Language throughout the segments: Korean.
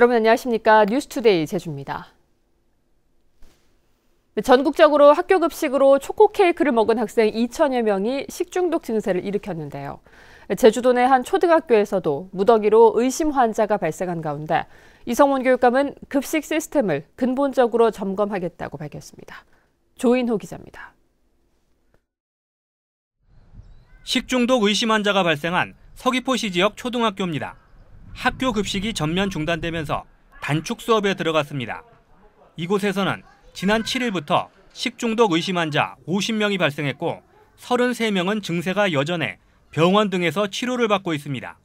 여러분 안녕하십니까 뉴스투데이 제주입니다. 전국적으로 학교 급식으로 초코 케이크를 먹은 학생 2천여 명이 식중독 증세를 일으켰는데요. 제주도 내 한 초등학교에서도 무더기로 의심 환자가 발생한 가운데 이성문 교육감은 급식 시스템을 근본적으로 점검하겠다고 밝혔습니다. 조인호 기자입니다. 식중독 의심 환자가 발생한 서귀포시 지역 초등학교입니다. 학교 급식이 전면 중단되면서 단축 수업에 들어갔습니다. 이곳에서는 지난 7일부터 식중독 의심 환자 50명이 발생했고 33명은 증세가 여전해 병원 등에서 치료를 받고 있습니다.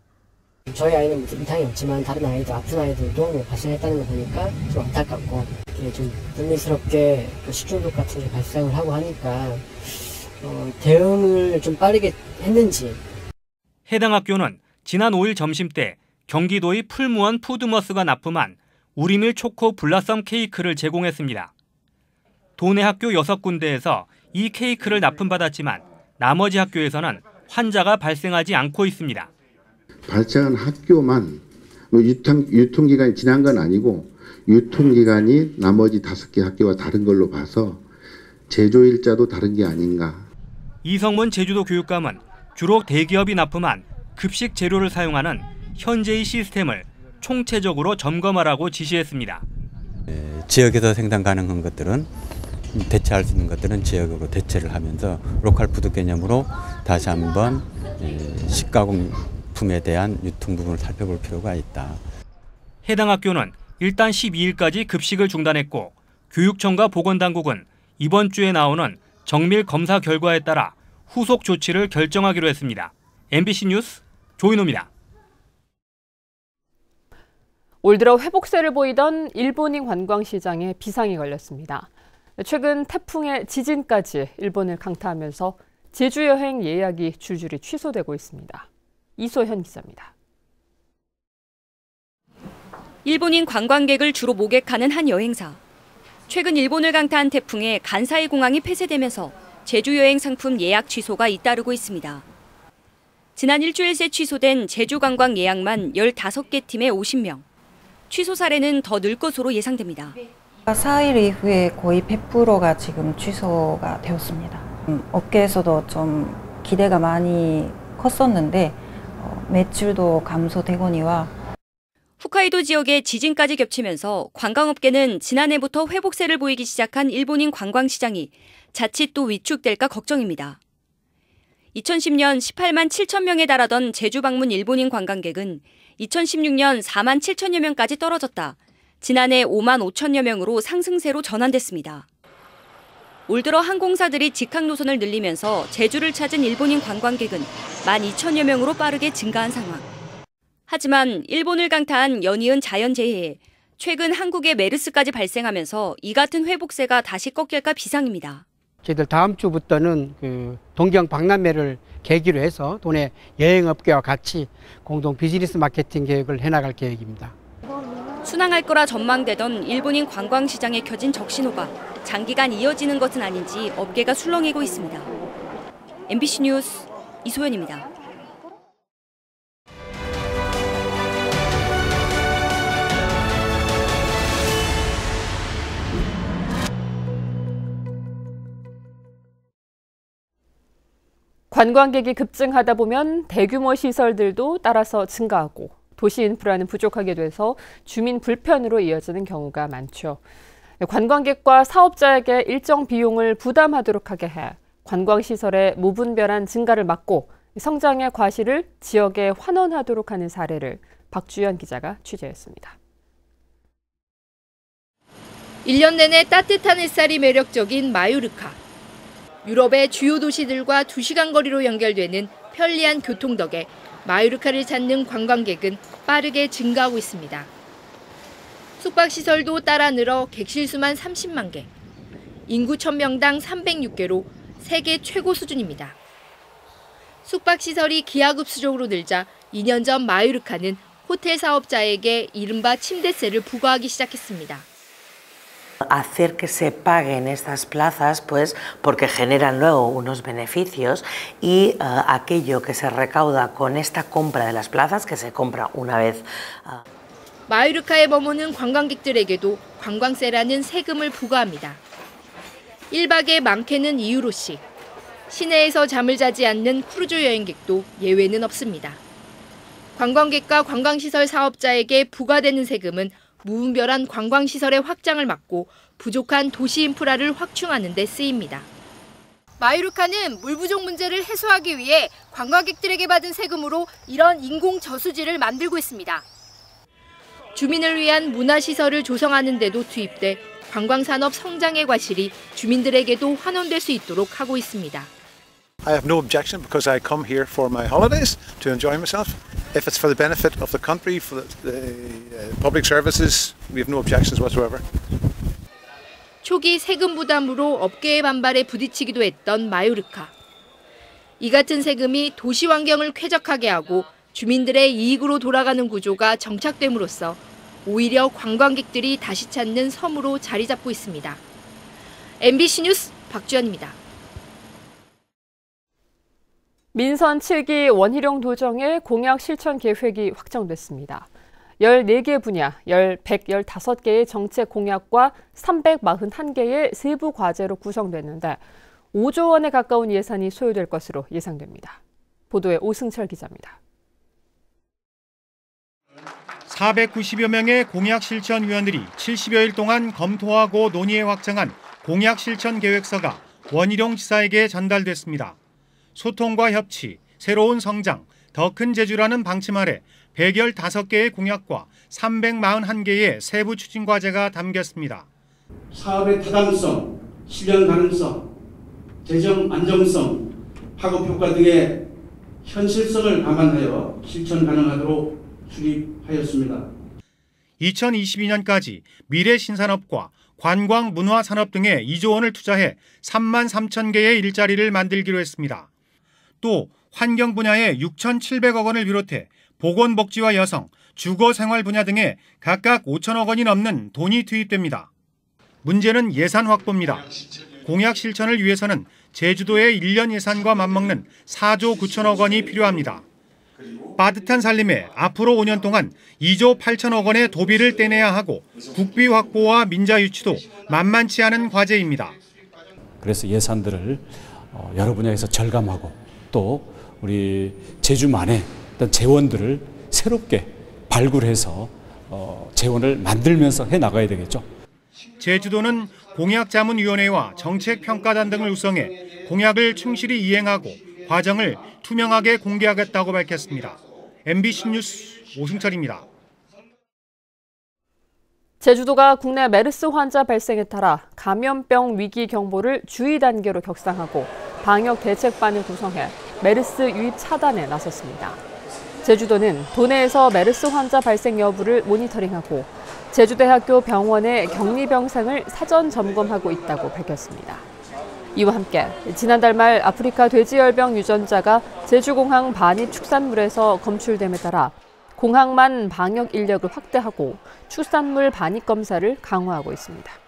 저희 아이는 이상이 없지만 다른 아이들, 아픈 아이들도 발생했다는 거 보니까 좀 안타깝고 좀 불미스럽게 그 식중독 같은 게 발생을 하고 하니까 어, 대응을 좀 빠르게 했는지 해당 학교는 지난 5일 점심 때 경기도의 풀무원 푸드머스가 납품한 우리밀 초코 블라썸 케이크를 제공했습니다. 도내 학교 6군데에서 이 케이크를 납품받았지만 나머지 학교에서는 환자가 발생하지 않고 있습니다. 발생한 학교만 뭐 유통, 유통기간이 지난 건 아니고 유통기간이 나머지 다섯 개 학교와 다른 걸로 봐서 제조일자도 다른 게 아닌가. 이성문 제주도 교육감은 주로 대기업이 납품한 급식 재료를 사용하는 현재의 시스템을 총체적으로 점검하라고 지시했습니다. 지역에서 생산 가능한 것들은 대체할 수 있는 것들은 지역으로 대체를 하면서 로컬 푸드 개념으로 다시 한번 식가공품에 대한 유통 부분을 살펴볼 필요가 있다. 해당 학교는 일단 12일까지 급식을 중단했고 교육청과 보건당국은 이번 주에 나오는 정밀 검사 결과에 따라 후속 조치를 결정하기로 했습니다. MBC 뉴스 조인호입니다. 올 들어 회복세를 보이던 일본인 관광시장에 비상이 걸렸습니다. 최근 태풍의 지진까지 일본을 강타하면서 제주 여행 예약이 줄줄이 취소되고 있습니다. 이소현 기자입니다. 일본인 관광객을 주로 모객하는 한 여행사. 최근 일본을 강타한 태풍에 간사이 공항이 폐쇄되면서 제주 여행 상품 예약 취소가 잇따르고 있습니다. 지난 일주일 새 취소된 제주 관광 예약만 15개 팀의 50명. 취소 사례는 더 늘 것으로 예상됩니다. 4일 이후에 거의 100%가 지금 취소가 되었습니다. 음, 업계에서도 좀 기대가 많이 컸었는데 어, 매출도 감소되거니와 홋카이도 지역의 지진까지 겹치면서 관광업계는 지난해부터 회복세를 보이기 시작한 일본인 관광시장이 자칫 또 위축될까 걱정입니다. 2010년 18만 7천 명에 달하던 제주 방문 일본인 관광객은 2016년 4만 7천여 명까지 떨어졌다. 지난해 5만 5천여 명으로 상승세로 전환됐습니다. 올 들어 항공사들이 직항 노선을 늘리면서 제주를 찾은 일본인 관광객은 1만 2천여 명으로 빠르게 증가한 상황. 하지만 일본을 강타한 연이은 자연재해에 최근 한국에 메르스까지 발생하면서 이 같은 회복세가 다시 꺾일까 비상입니다. 저희들 다음 주부터는 그 동경 박람회를 계기로 해서 도내 여행업계와 같이 공동 비즈니스 마케팅 계획을 해나갈 계획입니다. 순항할 거라 전망되던 일본인 관광시장에 켜진 적신호가 장기간 이어지는 것은 아닌지 업계가 술렁이고 있습니다. MBC 뉴스 이소연입니다. 관광객이 급증하다 보면 대규모 시설들도 따라서 증가하고 도시 인프라는 부족하게 돼서 주민 불편으로 이어지는 경우가 많죠. 관광객과 사업자에게 일정 비용을 부담하도록 하게 해 관광시설의 무분별한 증가를 막고 성장의 과실을 지역에 환원하도록 하는 사례를 박주연 기자가 취재했습니다. 1년 내내 따뜻한 햇살이 매력적인 마요르카. 유럽의 주요 도시들과 2시간 거리로 연결되는 편리한 교통 덕에 마요르카를 찾는 관광객은 빠르게 증가하고 있습니다. 숙박시설도 따라 늘어 객실 수만 30만 개, 인구 1000명당 306개로 세계 최고 수준입니다. 숙박시설이 기하급수적으로 늘자 2년 전 마요르카는 호텔 사업자에게 이른바 침대세를 부과하기 시작했습니다. Hacer que se paguen estas plazas, pues porque generan luego unos beneficios y uh, aquello que se recauda con esta compra de las plazas, que se compra una vez. Uh... 마요르카에 머무는 관광객들에게도 관광세라는 세금을 부과합니다. 1박에 많게는 2유로씩. 시내에서 잠을 자지 않는 크루즈 여행객도 예외는 없습니다. 관광객과 관광시설 사업자에게 부과되는 세금은 무분별한 관광시설의 확장을 막고 부족한 도시 인프라를 확충하는 데 쓰입니다. 마요르카는 물 부족 문제를 해소하기 위해 관광객들에게 받은 세금으로 이런 인공 저수지를 만들고 있습니다. 주민을 위한 문화시설을 조성하는 데도 투입돼 관광산업 성장의 과실이 주민들에게도 환원될 수 있도록 하고 있습니다. I have no objection because I come here for my holidays to enjoy myself. If it's for the benefit of the country, for the, uh, public services, we have no objections whatsoever. 초기 세금 부담으로 업계의 반발에 부딪히기도 했던 마요르카. 이 같은 세금이 도시 환경을 쾌적하게 하고 주민들의 이익으로 돌아가는 구조가 정착됨으로써 오히려 관광객들이 다시 찾는 섬으로 자리 잡고 있습니다. MBC 뉴스 박주연입니다. 민선 7기 원희룡 도정의 공약 실천 계획이 확정됐습니다. 14개 분야, 115개의 정책 공약과 341개의 세부 과제로 구성됐는데 5조 원에 가까운 예산이 소요될 것으로 예상됩니다. 보도에 오승철 기자입니다. 490여 명의 공약 실천 위원들이 70여일 동안 검토하고 논의해 확정한 공약 실천 계획서가 원희룡 지사에게 전달됐습니다. 소통과 협치, 새로운 성장, 더 큰 제주라는 방침 아래 115개의 공약과 341개의 세부 추진 과제가 담겼습니다. 사업의 타당성, 실현 가능성, 재정 안정성, 파급 효과 등의 현실성을 감안하여 실천 가능하도록 수립하였습니다. 2022년까지 미래 신산업과 관광 문화 산업 등에 2조 원을 투자해 3만 3천 개의 일자리를 만들기로 했습니다. 또 환경 분야에 6,700억 원을 비롯해 보건복지와 여성, 주거생활 분야 등에 각각 5천억 원이 넘는 돈이 투입됩니다. 문제는 예산 확보입니다. 공약 실천을 위해서는 제주도의 1년 예산과 맞먹는 4조 9천억 원이 필요합니다. 빠듯한 살림에 앞으로 5년 동안 2조 8천억 원의 도비를 떼내야 하고 국비 확보와 민자 유치도 만만치 않은 과제입니다. 그래서 예산들을 어, 여러 분야에서 절감하고 또 우리 제주만의 어떤 재원들을 새롭게 발굴해서 어, 재원을 만들면서 해 나가야 되겠죠. 제주도는 공약자문위원회와 정책평가단 등을 구성해 공약을 충실히 이행하고 과정을 투명하게 공개하겠다고 밝혔습니다. MBC 뉴스 오승철입니다. 제주도가 국내 메르스 환자 발생에 따라 감염병 위기 경보를 주의 단계로 격상하고 방역 대책반을 구성해 메르스 유입 차단에 나섰습니다. 제주도는 도내에서 메르스 환자 발생 여부를 모니터링하고 제주대학교 병원의 격리 병상을 사전 점검하고 있다고 밝혔습니다. 이와 함께 지난달 말 아프리카 돼지열병 유전자가 제주공항 반입 축산물에서 검출됨에 따라 공항만 방역 인력을 확대하고 축산물 반입 검사를 강화하고 있습니다.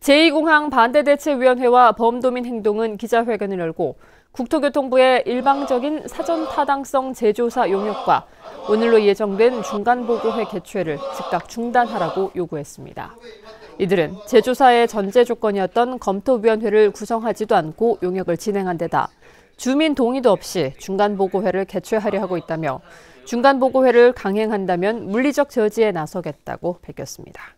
제2공항 반대대책위원회와 범도민 행동은 기자회견을 열고 국토교통부의 일방적인 사전 타당성 재조사 용역과 오늘로 예정된 중간보고회 개최를 즉각 중단하라고 요구했습니다. 이들은 재조사의 전제 조건이었던 검토위원회를 구성하지도 않고 용역을 진행한 데다 주민 동의도 없이 중간보고회를 개최하려 하고 있다며 중간보고회를 강행한다면 물리적 저지에 나서겠다고 밝혔습니다.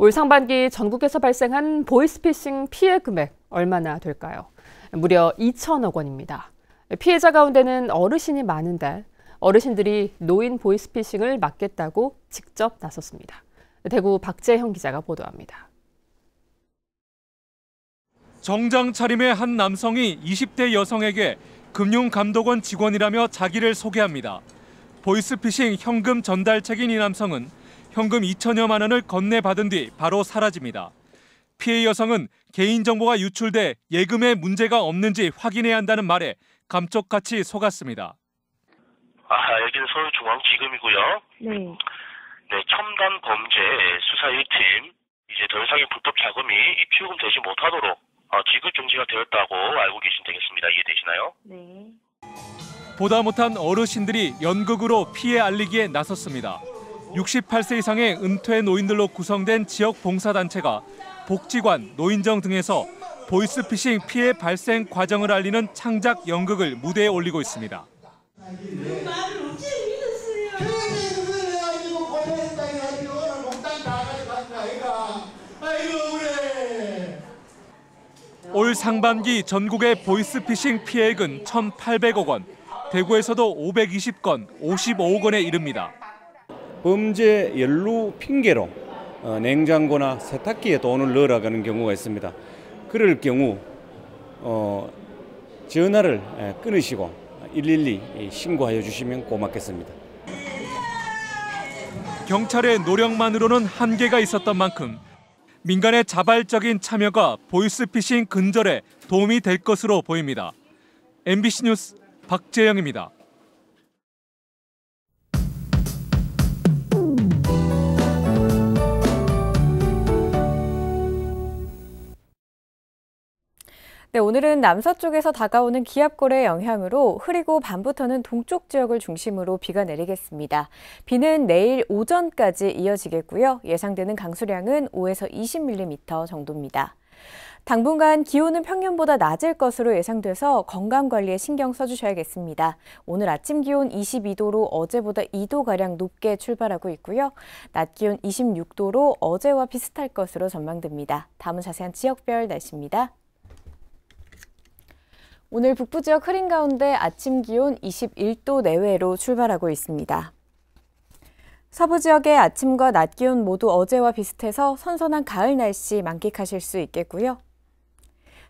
올 상반기 전국에서 발생한 보이스피싱 피해 금액 얼마나 될까요? 무려 2천억 원입니다. 피해자 가운데는 어르신이 많은데 어르신들이 노인 보이스피싱을 막겠다고 직접 나섰습니다. 대구 박재형 기자가 보도합니다. 정장 차림의 한 남성이 20대 여성에게 금융감독원 직원이라며 자기를 소개합니다. 보이스피싱 현금 전달책인 이 남성은 현금 2천여만 원을 건네받은 뒤 바로 사라집니다. 피해 여성은 개인정보가 유출돼 예금에 문제가 없는지 확인해야 한다는 말에 감쪽같이 속았습니다. 아, 여기는 서울중앙지검이고요. 네. 네, 첨단 범죄 수사 1팀 이제 더 이상의 불법 자금이 입출금 되지 못하도록 어, 지급 중지가 되었다고 알고 계시면 되겠습니다. 이해되시나요? 네. 보다 못한 어르신들이 연극으로 피해 알리기에 나섰습니다. 68세 이상의 은퇴 노인들로 구성된 지역 봉사단체가 복지관, 노인정 등에서 보이스피싱 피해 발생 과정을 알리는 창작 연극을 무대에 올리고 있습니다. 올 상반기 전국의 보이스피싱 피해액은 1,800억 원, 대구에서도 520건, 55억 원에 이릅니다. 범죄 연루 핑계로 어, 냉장고나 세탁기에 돈을 넣으라는 경우가 있습니다. 그럴 경우 어, 전화를 에, 끊으시고 112 신고하여 주시면 고맙겠습니다. 경찰의 노력만으로는 한계가 있었던 만큼 민간의 자발적인 참여가 보이스피싱 근절에 도움이 될 것으로 보입니다. MBC 뉴스 박재영입니다. 네, 오늘은 남서쪽에서 다가오는 기압골의 영향으로 흐리고 밤부터는 동쪽 지역을 중심으로 비가 내리겠습니다. 비는 내일 오전까지 이어지겠고요. 예상되는 강수량은 5에서 20mm 정도입니다. 당분간 기온은 평년보다 낮을 것으로 예상돼서 건강관리에 신경 써주셔야겠습니다. 오늘 아침 기온 22도로 어제보다 2도가량 높게 출발하고 있고요. 낮 기온 26도로 어제와 비슷할 것으로 전망됩니다. 다음은 자세한 지역별 날씨입니다. 오늘 북부 지역 흐린 가운데 아침 기온 21도 내외로 출발하고 있습니다. 서부 지역의 아침과 낮 기온 모두 어제와 비슷해서 선선한 가을 날씨 만끽하실 수 있겠고요.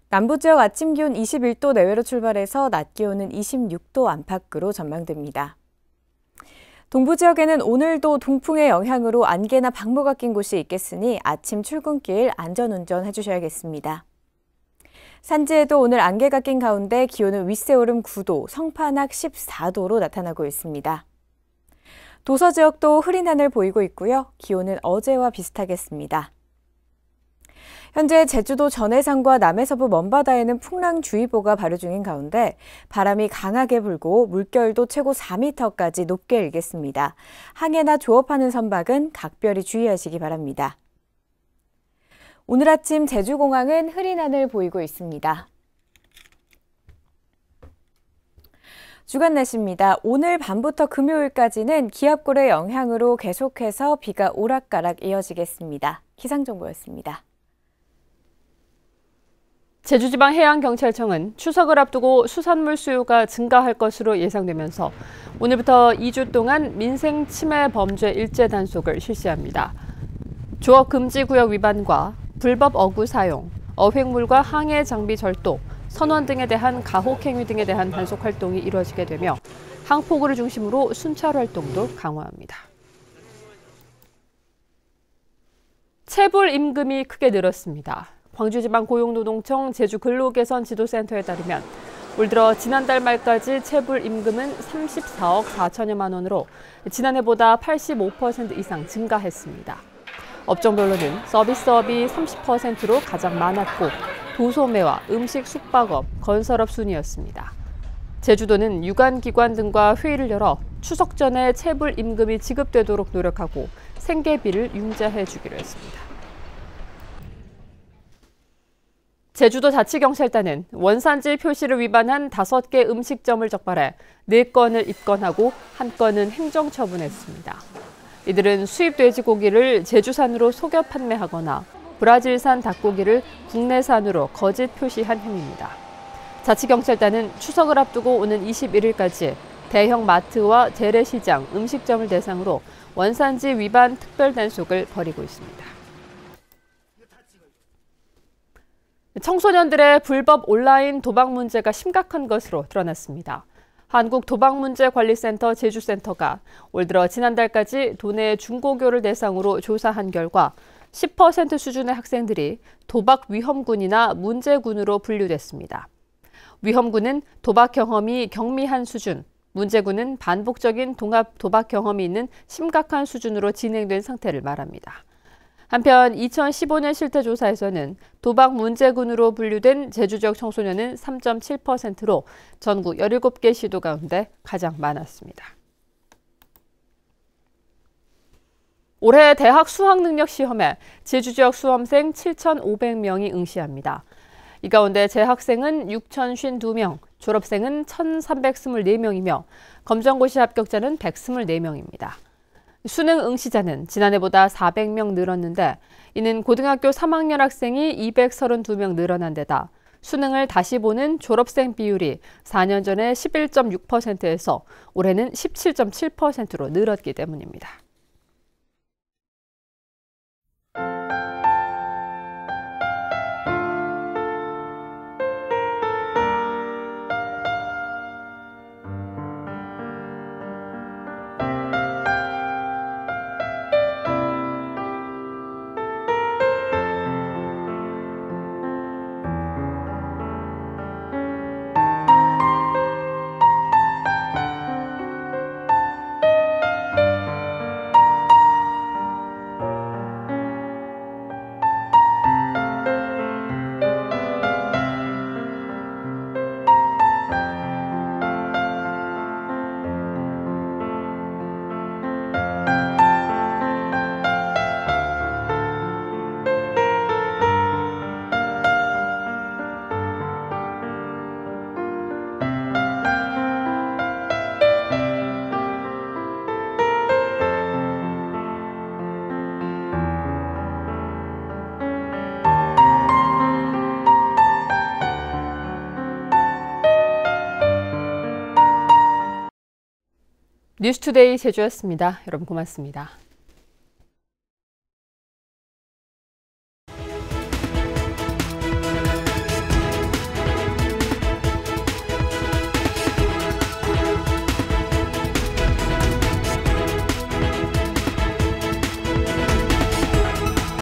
남부 지역 아침 기온 21도 내외로 출발해서 낮 기온은 26도 안팎으로 전망됩니다. 동부 지역에는 오늘도 동풍의 영향으로 안개나 방모가 낀 곳이 있겠으니 아침 출근길 안전운전 해주셔야겠습니다. 산지에도 오늘 안개가 낀 가운데 기온은 윗세오름 9도, 성판악 14도로 나타나고 있습니다. 도서 지역도 흐린 하늘 보이고 있고요. 기온은 어제와 비슷하겠습니다. 현재 제주도 전해상과 남해서부 먼바다에는 풍랑주의보가 발효 중인 가운데 바람이 강하게 불고 물결도 최고 4m까지 높게 일겠습니다. 항해나 조업하는 선박은 각별히 주의하시기 바랍니다. 오늘 아침 제주공항은 흐린 하늘 보이고 있습니다. 주간 날씨입니다. 오늘 밤부터 금요일까지는 기압골의 영향으로 계속해서 비가 오락가락 이어지겠습니다. 기상정보였습니다. 제주지방 해양경찰청은 추석을 앞두고 수산물 수요가 증가할 것으로 예상되면서 오늘부터 2주 동안 민생 침해 범죄 일제 단속을 실시합니다. 조업 금지 구역 위반과 불법 어구 사용, 어획물과 항해 장비 절도, 선원 등에 대한 가혹 행위 등에 대한 단속 활동이 이루어지게 되며 항포구를 중심으로 순찰 활동도 강화합니다. 체불 임금이 크게 늘었습니다. 광주지방 고용노동청 제주근로개선 지도센터에 따르면 올 들어 지난달 말까지 체불 임금은 34억 4천여만 원으로 지난해보다 85% 이상 증가했습니다. 업종별로는 서비스업이 30%로 가장 많았고 도소매와 음식 숙박업, 건설업 순이었습니다. 제주도는 유관기관 등과 회의를 열어 추석 전에 체불 임금이 지급되도록 노력하고 생계비를 융자해 주기로 했습니다. 제주도 자치경찰단은 원산지 표시를 위반한 5개 음식점을 적발해 4건을 입건하고 1건은 행정처분했습니다. 이들은 수입 돼지고기를 제주산으로 속여 판매하거나 브라질산 닭고기를 국내산으로 거짓 표시한 혐의입니다. 자치경찰단은 추석을 앞두고 오는 21일까지 대형 마트와 재래시장, 음식점을 대상으로 원산지 위반 특별 단속을 벌이고 있습니다. 청소년들의 불법 온라인 도박 문제가 심각한 것으로 드러났습니다. 한국도박문제관리센터 제주센터가 올 들어 지난달까지 도내 중고교를 대상으로 조사한 결과 10% 수준의 학생들이 도박 위험군이나 문제군으로 분류됐습니다. 위험군은 도박 경험이 경미한 수준, 문제군은 반복적인 동합 도박 경험이 있는 심각한 수준으로 진행된 상태를 말합니다. 한편 2015년 실태조사에서는 도박 문제군으로 분류된 제주 지역 청소년은 3.7%로 전국 17개 시도 가운데 가장 많았습니다. 올해 대학 수학능력 시험에 제주 지역 수험생 7,500명이 응시합니다. 이 가운데 재학생은 6,052명, 졸업생은 1,324명이며 검정고시 합격자는 124명입니다. 수능 응시자는 지난해보다 400명 늘었는데 이는 고등학교 3학년 학생이 232명 늘어난 데다 수능을 다시 보는 졸업생 비율이 4년 전에 11.6%에서 올해는 17.7%로 늘었기 때문입니다. 뉴스투데이 제주였습니다. 여러분 고맙습니다.